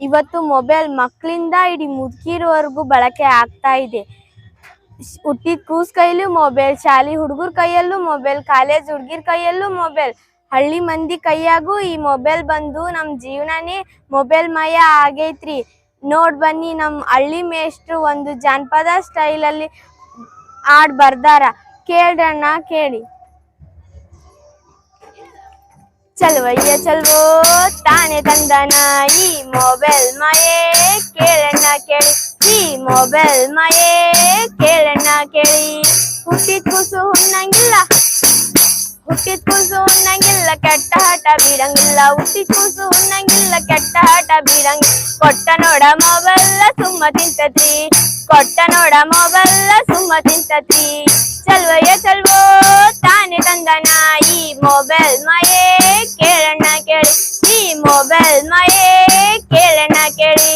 ಇವತ್ತು ಮೊಬೈಲ್ ಮಕ್ಕಳಿಂದ ಇಡೀ ಮುದುಕಿರೋವರೆಗೂ ಬಳಕೆ ಆಗ್ತಾ ಇದೆ. ಹುಟ್ಟಿದ ಕೂಸ್ ಕೈಯಲ್ಲೂ ಮೊಬೈಲ್ ಶಾಲೆ ಹುಡುಗರ ಕೈಯಲ್ಲೂ ಮೊಬೈಲ್ ಕಾಲೇಜ್ ಹುಡುಗಿರ ಕೈಯಲ್ಲೂ ಮೊಬೈಲ್ ಹಳ್ಳಿ ಮಂದಿ ಕೈಯಾಗೂ ಈ ಮೊಬೈಲ್ ಬಂದು ನಮ್ಮ ಜೀವನನೇ ಮೊಬೈಲ್ ಮಯ ಆಗೈತ್ರಿ. ನೋಡ್ ಬನ್ನಿ ನಮ್ಮ ಹಳ್ಳಿ ಮೇಷ್ಟ್ರು ಒಂದು ಜಾನಪದ ಸ್ಟೈಲಲ್ಲಿ ಹಾಡ್ ಬರ್ದಾರ. ಕೇಳ್ರಣ್ಣ, ಕೇಳಿ. ಚಲ್ವಯ್ಯ ಚಲ್ವೋ ತಾನೆ ತಂದನ ಈ ಮೊಬೈಲ್ ಮಯೇ ಕೇಳಣ್ಣ ಕೇಳಿ ಈ ಮೊಬೈಲ್ ಮಯೇ ಕೇಳಣ್ಣ ಕೇಳಿ ಹುಟ್ಟಿದ ಕೂಸು ಹುಣ್ಣಂಗಿಲ್ಲ ಹುಟ್ಟಿದ ಕೂಸು ಉಣ್ಣಂಗಿಲ್ಲ ಕೆಟ್ಟ ಹಠ ಬೀಡಂಗಿಲ್ಲ ಹುಟ್ಟಿದ ಕೂಸು ಉಣ್ಣಂಗಿಲ್ಲ ಕೆಟ್ಟ ಹಠ ಬೀಡಂಗಿಲ್ಲ ಕೊಟ್ಟ ನೋಡ ಮೊಬೈಲ್ ಸುಮ್ಮ ತಿಂತತ್ರಿ ಕೊಟ್ಟ ನೋಡ ಮೊಬೈಲ್ ಸುಮ್ಮ ತಿಂತತ್ರಿ ಚಲ್ವಯ್ಯ ಚಲ್ವೋ ತಾನೆ ತಂದನ ಈ ಮೊಬೈಲ್ ಮಯೇ ಕೇಳಣ್ಣ ಕೇಳಿ ಈ ಮೊಬೈಲ್ ಮಯೇ ಕೇಳಣ್ಣ ಕೇಳಿ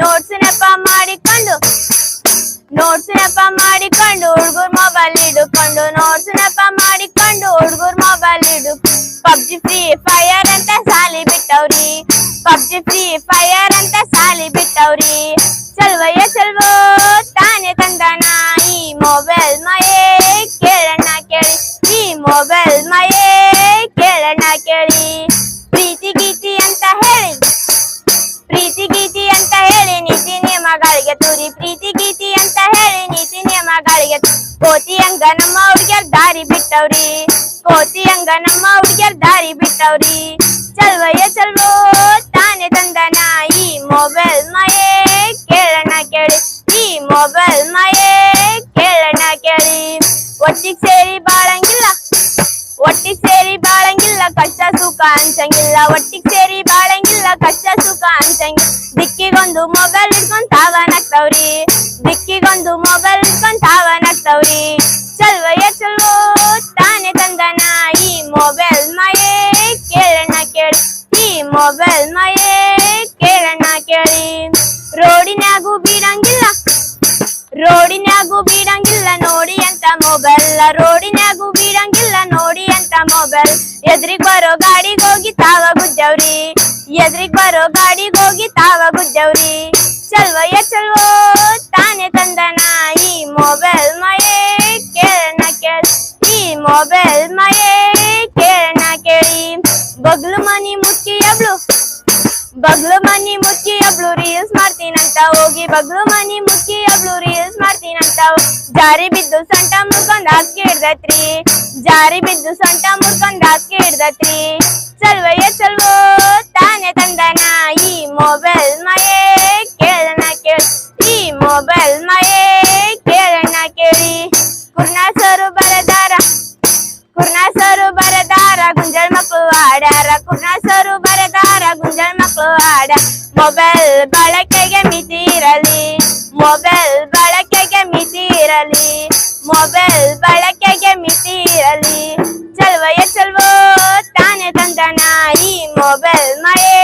ನೋಟ್ಸ್ ನೆಪ ಮಾಡಿಕೊಂಡು ನೋಟ್ಸ್ ನೆಪ ಮಾಡಿಕೊಂಡು ಹುಡುಗರ್ ಮೊಬೈಲ್ ಹಿಡ್ಕೊಂಡು ನೋಟ್ಸ್ ನೆಪ ಮಾಡಿಕೊಂಡು ಹುಡುಗರ್ ಮೊಬೈಲ್ ಹಿಡು ಪಬ್ಜಿ ಫ್ರೀ ಫೈರ್ ಅಂತ ಸಾಲಿ ಬಿಟ್ಟವ್ರಿ ಪಬ್ಜಿ ಫ್ರೀ ಫೈರ್ ಅಂತ ಸಾಲಿ ಬಿಟ್ಟವ್ರಿ ಚಲ್ವಯ್ಯ ಚಲ್ವೋ ತಾನೆ ತಂದನ ಈ ಮೊಬೈಲ್ ಮಯೇ ಕೋತಿ ಹಂಗ ನಮ್ಮ ಹುಡುಗಿಯರ್ ದಾರಿ ಬಿಟ್ಟವ್ರಿ ಕೋತಿ ಹಂಗ ನಮ್ಮ ಹುಡುಗಿಯರ್ ದಾರಿ ಬಿಟ್ಟವ್ರಿ ಚಲ್ವಯ್ಯ ಚಲ್ವೋ ತಾನೆ ತಂದನ ಈ ಮೊಬೈಲ್ ಮಯೇ ಕೇಳಣ್ಣ ಕೇಳಿ ಈ ಮೊಬೈಲ್ ಮಯೇ ಕೇಳಣ್ಣ ಕೇಳಿ ಒಟ್ಟಿಗೆ ಸೇರಿ ಬಾಳಂಗಿಲ್ಲ ಒಟ್ಟಿಗೆ ಸೇರಿ ಬಾಳಂಗಿಲ್ಲ ಕಷ್ಟ ಸುಖ ಅನ್ಸಂಗಿಲ್ಲ ಒಟ್ಟಿಗೆ ಸೇರಿ ಬಾಳಂಗಿಲ್ಲ ಕಷ್ಟ ಸುಖ ಅನ್ಸಂಗಿಲ್ಲ ದಿಕ್ಕಿಗೊಂದು ಮೊಬೈಲ್ ರೋಡಿನ್ಯಾಗೂ ಬೀಡಂಗಿಲ್ಲ ನೋಡಿ ಅಂತ ಮೊಬೈಲ್ ರೋಡಿನಾಗೂ ಬೀಡಂಗಿಲ್ಲ ನೋಡಿ ಅಂತ ಮೊಬೈಲ್ ಎದ್ರಿಗ್ ಬರೋ ಗಾಡಿಗ್ ಹೋಗಿ ತಾವ ಗುಜ್ಜವ್ರಿ. ಎದ್ರಿಗ್ ಬರೋ ಗಾಡಿಗ್ ಹೋಗಿ ತಾವ ಗುಜ್ಜವ್ರಿ. ಚಲ್ವಯ್ಯ ಚಲ್ವೋ, ತಾನೆ ತಂದನ ಈ ಮೊಬೈಲ್ ಮಯೇ ಕೇಳಣ್ಣ ಕೇಳಿ. ಈ ಮೊಬೈಲ್ ಮಯೇ ಕೇಳಣ್ಣ ಕೇಳಿ. ಬಗ್ಲು ಮನಿ ಮುಚ್ಚಿ ಎಬ್ಳು ಬಗ್ಲು ಮನಿ ಮುಚ್ಚಿ ಅಬ್ಳು ರೀಲ್ಸ್ ಮಾಡ್ತೀನಂತ ಹೋಗಿ, ಬಗ್ಲು ಮನಿ ಮುಚ್ಚಿ ಅಬ್ಳು ರೀಲ್ಸ್ ಮಾಡ್ತೀನಂತ. ಜಾರಿ ಬಿದ್ದು ಸೊಂಟ ಮುರ್ಕೊಂಡ್ ಹಾಸ್ಗೆ ಹಿಡ್ದತ್ರಿ ಜಾರಿ ಬಿದ್ದು ಸೊಂಟ ಮುರ್ಕೊಂಡ್ ಹಾಸ್ಗೆ ಹಿಡ್ದತ್ರಿ ಚಲ್ವಯ್ಯ ಚಲ್ವೋ, ತಾನೆ ತಂದನ, ಈ ಮೊಬೈಲ್ ಮಯೇ ಕೇಳಣ್ಣ ಕೇಳಿ, ಈ ಮೊಬೈಲ್ ಮಯೇ ಕೇಳಣ್ಣ ಕೇಳಿ ಕುರ್ನಾಸರು ಬರದಾರ ಕುರ್ನಾಸರು ಬರದಾರ ಗುಂಜಲ್ ಮಕ್ಕಳು ಆಡ್ಯಾರ ಕುರ್ನಾಸರು ಬರದಾರ ಗುಂಜಲ್ ಆಡ ಮೊಬೈಲ್ ಬಳಕೆಗೆ ಮಿತಿ ಇರಲಿ ಮೊಬೈಲ್ ಬಳಕೆಗೆ ಮಿತಿ ಇರಲಿ ಮೊಬೈಲ್ ಬಳಕೆಗೆ ಮಿತಿ ಇರಲಿ ಚಲ್ವಯ್ಯ ಚಲ್ವೋ ತಾನೆ ತಂದನ ಈ ಮೊಬೈಲ್ ಮಯೇ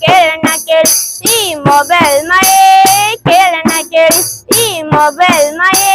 ಕೇಳಣ್ಣ ಕೇಳಿ ಈ ಮೊಬೈಲ್ ಮಯೇ ಕೇಳಣ್ಣ ಕೇಳಿ ಈ ಮೊಬೈಲ್ ಮಯೇ